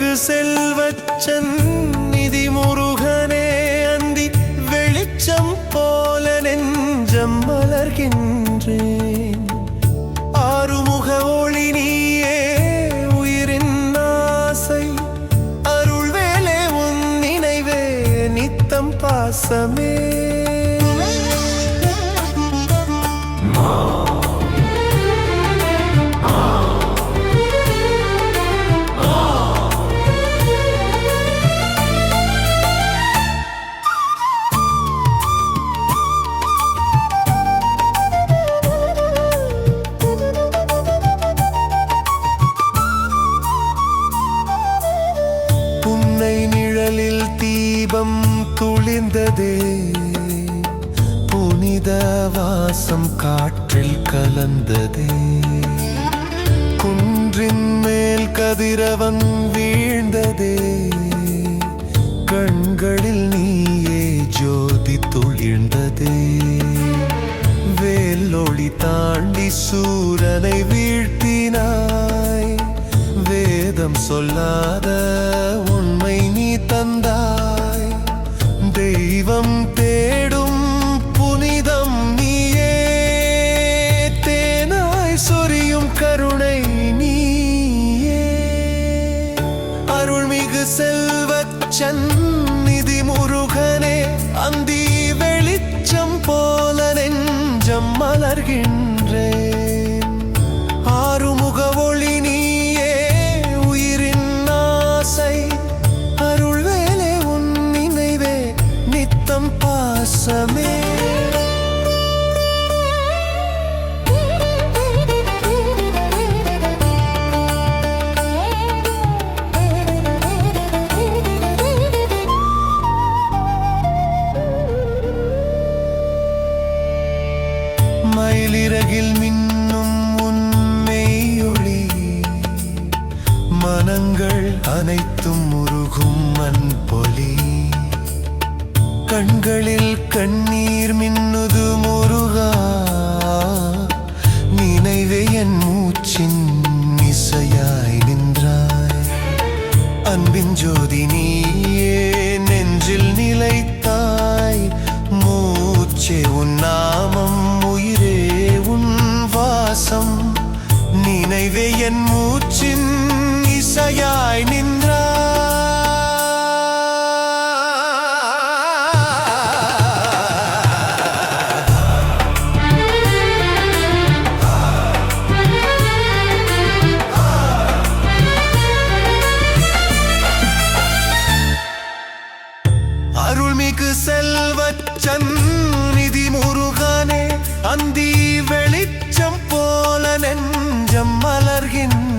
செல்வச்சன் நிதி முருகனே அந்தி வெளிச்சம் போல நெஞ்சம் மலர்கின்றேன். ஆறுமுக ஒளி நீயே உயிரின் ஆசை. அருள் வேலே உன் நினைவே நித்தம் பாசமே. Oh புன்னை நிழலில் தீபம் துளிர்ந்ததே. புனித வாசம் காற்றில் கலந்ததே. குன்றின் மேல் கதிரவன் வீழ்ந்ததே. கண்களில் நீயே ஜோதி துளிர்ந்ததே. வேலொளி தாண்டி சூரனை வீழ்த்தி வேதம் சொல்லாத உண்மை நீ தந்தாய். தெய்வம் தேடும் புனிதம் நீயே. தேனாய் சொரியும் கருணை நீயே. அருள்மிகு செல்வச்சன் சந்நிதி முருகனே அந்தி வெளிச்சம் போல நெஞ்சம் மலர்கின்ற மயிலிறகில் மின்னும் உன்மெய்யொளி மனங்கள் அனைத்தும் முருகும் பொலி கண்களில் கண்ணீர் மின்னுது முருகா. நினைவே என் மூச்சின் இசையாய் நின்றாய். அன்பின் ஜோதி நீ நெஞ்சம் மலர்கின்றேன்